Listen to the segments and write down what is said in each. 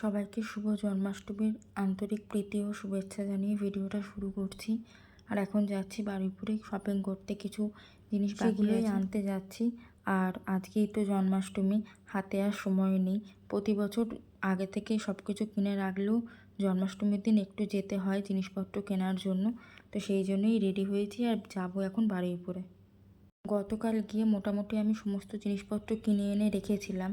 সবাইকে শুভ জন্মাষ্টমীর আন্তরিক প্রীতি ও শুভেচ্ছা জানিয়ে ভিডিওটা শুরু করছি। আর এখন যাচ্ছি বারুইপুরে শপিং করতে কিছু জিনিস সেগুলোই আনতে যাচ্ছি। আর আজকেই তো জন্মাষ্টমী হাতে আর সময় নেই। প্রতি বছর আগে থেকে সব কিছু কিনে রাখলেও জন্মাষ্টমীর দিন একটু যেতে হয় জিনিসপত্র কেনার জন্য। তো সেই জন্যই রেডি হয়েছি আর যাব এখন বারুইপুরে। গতকাল গিয়ে মোটামুটি আমি সমস্ত জিনিসপত্র কিনে এনে রেখেছিলাম।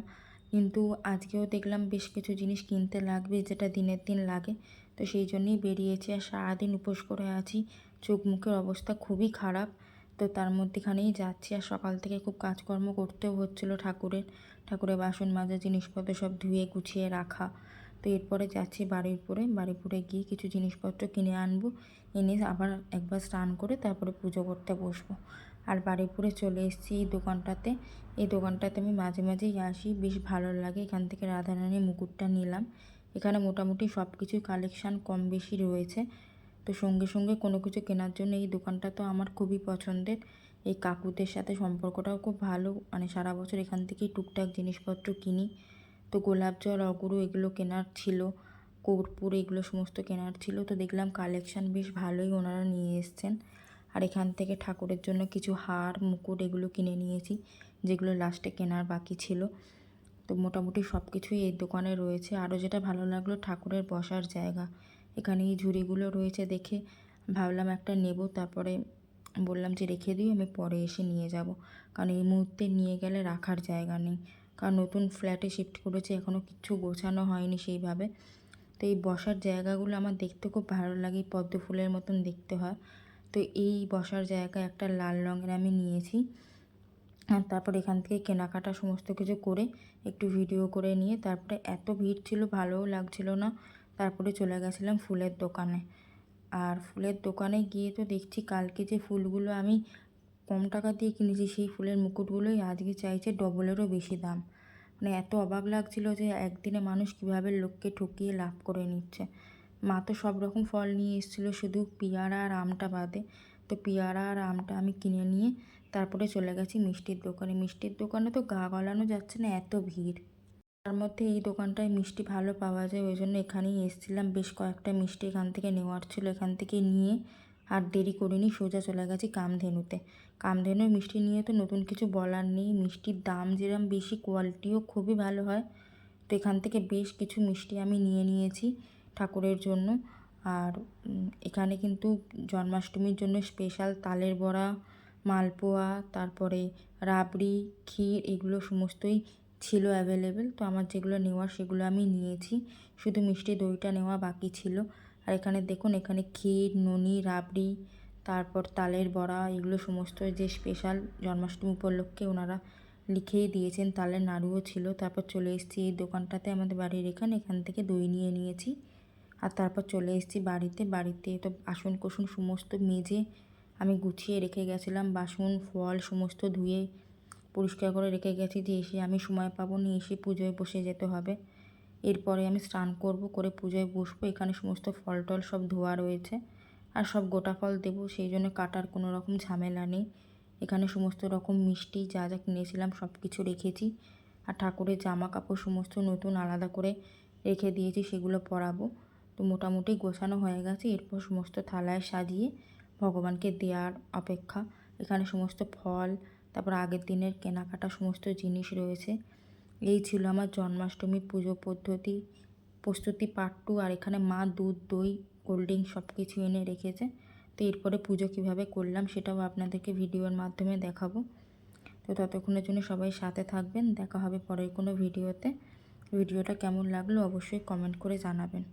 কিন্তু আজকেও দেখলাম বেশ কিছু জিনিস কিনতে লাগবে, যেটা দিনের দিন লাগে। তো সেই জন্যই বেরিয়েছি আর সারাদিন উপোস করে আছি। চোখ মুখের অবস্থা খুবই খারাপ। তো তার মধ্যেখানেই যাচ্ছি আর সকাল থেকে খুব কাজকর্ম করতেও হচ্ছিল ঠাকুরের। ঠাকুরের বাসন মাজা, জিনিসপত্র সব ধুয়ে, গুছিয়ে রাখা। তো এরপরে যাচ্ছি বারুইপুরে। বারুইপুরে গিয়ে কিছু জিনিসপত্র কিনে আনব। এনে আবার একবার স্নান করে তারপরে পুজো করতে বসবো। আর বারুইপুরে চলে এসেছি এই দোকানটাতে। এই দোকানটাতে আমি মাঝে মাঝেই আসি। বেশ ভালো লাগে। এখান থেকে রাধারানীর মুকুটটা নিলাম। এখানে মোটামুটি সব কিছুই কালেকশান কম বেশি রয়েছে। তো সঙ্গে সঙ্গে কোনো কিছু কেনার জন্য এই দোকানটা তো আমার খুবই পছন্দের। এই কাকুদের সাথে সম্পর্কটাও খুব ভালো। মানে সারা বছর এখান থেকেই টুকটাক জিনিসপত্র কিনি। তো গোলাপ জল, অগুরু এগুলো কেনার ছিল। কর্পূর এগুলো সমস্ত কেনার ছিল। তো দেখলাম কালেকশান বেশ ভালোই ওনারা নিয়ে এসছেন। আর এখান থেকে ঠাকুরের জন্য কিছু হার, মুকুট এগুলো কিনে নিয়েছি, যেগুলো লাস্টে কেনার বাকি ছিল। তো মোটামুটি সব কিছুই এই দোকানে রয়েছে। আরও যেটা ভালো লাগল, ঠাকুরের বসার জায়গা। এখানে এই ঝুড়িগুলো রয়েছে দেখে ভাবলাম একটা নেব, তারপরে বললাম যে রেখে দিই আমি পরে এসে নিয়ে যাব। কারণ এই মুহূর্তে নিয়ে গেলে রাখার জায়গা নেই। কারণ নতুন ফ্ল্যাটে শিফট করেছে এখনও কিচ্ছু গোছানো হয়নি সেইভাবে। তো এই বসার জায়গাগুলো আমার দেখতে খুব ভালো লাগে পদ্ম ফুলের মতন দেখতে হয়। তো এই বসার জায়গা একটা লাল রঙের আমি নিয়েছি। আর তারপর এখান থেকে কেনাকাটা সমস্ত কিছু করে একটু ভিডিও করে নিয়ে তারপরে এত ভিড় ছিল, ভালোও লাগছিল না। তারপরে চলে গেছিলাম ফুলের দোকানে। আর ফুলের দোকানে গিয়ে তো দেখছি কালকে যে ফুলগুলো আমি কম টাকা দিয়ে কিনেছি, সেই ফুলের মুকুটগুলোই আজকে চাইছে ডবলেরও বেশি দাম। মানে এত অবাক লাগছিল যে একদিনে মানুষ কীভাবে লোককে ঠকিয়ে লাভ করে নিচ্ছে। মা তো সব রকম ফল নিয়ে এসেছিল, শুধু পেয়ারা আর আমটা বাদে। তো পেয়ারা আর আমটা আমি কিনে নিয়ে তারপরে চলে গেছি মিষ্টির দোকানে। মিষ্টির দোকানে তো গা গলানো যাচ্ছে না, এত ভিড়। তার মধ্যে এই দোকানটায় মিষ্টি ভালো পাওয়া যায়, ওই জন্য এখানেই এসেছিলাম। বেশ কয়েকটা মিষ্টি এখান থেকে নেওয়ার ছিল, এখান থেকে নিয়ে আর দেরি করিনি, সোজা চলে গেছি কামধেনুতে। কামধেনুর মিষ্টি নিয়ে তো নতুন কিছু বলার নেই। মিষ্টির দাম যেরকম বেশি কোয়ালিটিও খুবই ভালো হয়। তো এখান থেকে বেশ কিছু মিষ্টি আমি নিয়ে নিয়েছি। ঠাকুরের জন্য। আর এখানে কিন্তু জন্মাষ্টমীর জন্য স্পেশাল তালের বড়া, মালপোয়া, তারপরে রাবড়ি, ক্ষীর এগুলো সমস্তই ছিল অ্যাভেলেবেল তো আমার যেগুলো নেওয়ার সেগুলো আমি নিয়েছি। শুধু মিষ্টি দইটা নেওয়া বাকি ছিল। আর এখানে দেখুন, এখানে ক্ষীর, ননি, রাবড়ি, তারপর তালের বড়া এগুলো সমস্ত যে স্পেশাল জন্মাষ্টমী উপলক্ষে ওনারা লিখেই দিয়েছেন, তালের নাড়ুও ছিল। তারপর চলে এসেছি এই দোকানটাতে, আমাদের বাড়ির এখানে, এখান থেকে দই নিয়ে নিয়েছি। আর তারপর চলে এসেছি বাড়িতে। বাড়িতে তো বাসন কোসন সমস্ত মেজে আমি গুছিয়ে রেখে গেছিলাম। বাসন, ফল সমস্ত ধুয়ে পরিষ্কার করে রেখে গেছি। যে এসে আমি সময় পাবো নি, এসে পুজোয় বসে যেতে হবে। এরপরে আমি স্নান করব, করে পুজোয় বসবো। এখানে সমস্ত ফল টল সব ধোয়া রয়েছে আর সব গোটা ফল দেবো। সেই জন্য কাটার কোনো রকম ঝামেলা নেই। এখানে সমস্ত রকম মিষ্টি যা যা কিনেছিলাম সব কিছু রেখেছি। আর ঠাকুরের জামা কাপড় সমস্ত নতুন আলাদা করে রেখে দিয়েছি, সেগুলো পরাবো। তো মোটামুটি গোছানো হয়ে গেছে। এরপর সমস্ত থালায় সাজিয়ে ভগবানকে দেওয়ার অপেক্ষা। এখানে সমস্ত ফল, তারপর আগের দিনের কেনাকাটা সমস্ত জিনিস রয়েছে। এই ছিল আমার জন্মাষ্টমী পুজো পদ্ধতি, প্রস্তুতি পার্ট টু আর এখানে মা দুধ, দই কোল্ড ড্রিঙ্ক সব কিছু এনে রেখেছে। তো এরপরে পুজো কীভাবে করলাম সেটাও আপনাদেরকে ভিডিওর মাধ্যমে দেখাবো। তো ততক্ষণের জন্য সবাই সাথে থাকবেন। দেখা হবে পরের কোনো ভিডিওতে। ভিডিওটা কেমন লাগল অবশ্যই কমেন্ট করে জানাবেন।